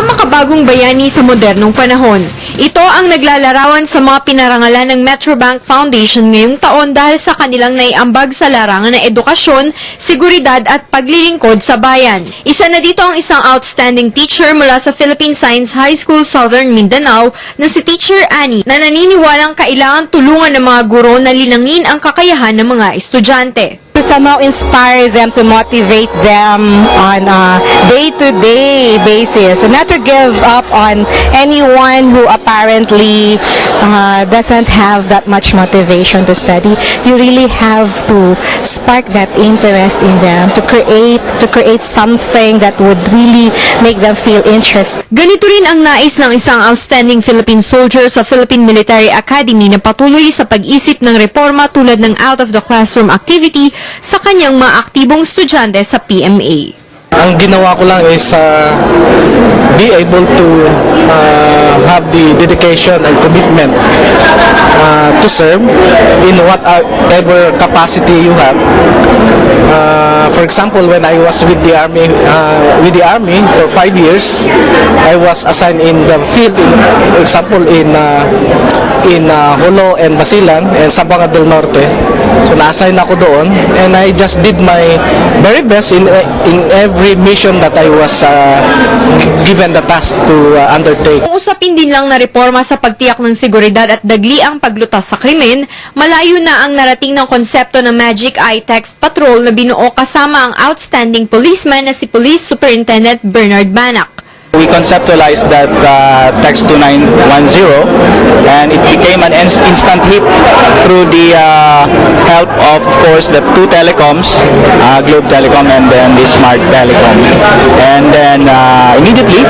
Mga makabagong bayani sa modernong panahon. Ito ang naglalarawan sa mga pinarangalan ng Metrobank Foundation ngayong taon dahil sa kanilang naiambag sa larangan ng edukasyon, seguridad at paglilingkod sa bayan. Isa na dito ang isang outstanding teacher mula sa Philippine Science High School Southern Mindanao na si Teacher Annie na naniniwalang kailangan tulungan ng mga guro na linangin ang kakayahan ng mga estudyante. Somehow inspire them to motivate them on a day-to-day basis. And not to give up on anyone who apparently uh, doesn't have that much motivation to study. You really have to spark that interest in them to create to create something that would really make them feel interested Ganito rin ang nais ng isang outstanding Philippine soldier sa Philippine Military Academy na patuloy sa pag-isip ng reforma tulad ng out-of-the-classroom activity sa kanyang mga aktibong estudyante sa PMA. Ang ginawa ko lang is uh, be able to uh, have the dedication and commitment uh, to serve in whatever capacity you have. Uh, for example, when I was with the army, uh, with the army for five years, I was assigned in the field. In, for example, in uh, in uh, Holo and Basilan and Sabanga del Norte. So na-assign ako doon and I just did my very best in in every mission that I was uh, given the task to uh, undertake. Kung usapin din lang na reforma sa pagtiyak ng seguridad at dagli ang paglutas sa krimen, malayo na ang narating ng konsepto ng Magic Eye Text Patrol na binuo kasama ang outstanding policeman na si Police Superintendent Bernard Banak. We conceptualized that uh, text 2910 and it became an ins- instant hit through the uh, help of, of course, the two telecoms, uh, Globe Telecom and then the Smart Telecom. And then uh, immediately,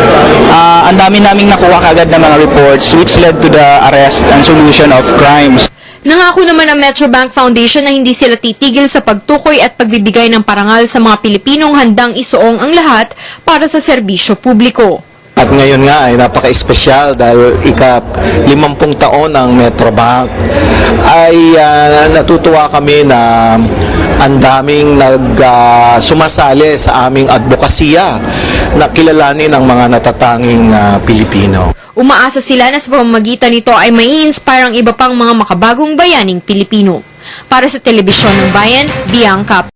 uh, ang dami naming nakuha kagad ng mga reports which led to the arrest and solution of crimes. Nangako naman ang Metrobank Foundation na hindi sila titigil sa pagtukoy at pagbibigay ng parangal sa mga Pilipinong handang isuong ang lahat para sa serbisyo publiko. At ngayon nga ay napaka-espesyal dahil ika limampung taon ng Metrobank ay ah, natutuwa kami na ang daming nag sumasali sa aming advokasya na kilalanin ang mga natatanging ah, Pilipino. Umaasa sila na sa pamamagitan nito ay may inspire ang iba pang mga makabagong bayaning Pilipino. Para sa Telebisyon ng Bayan, Bianca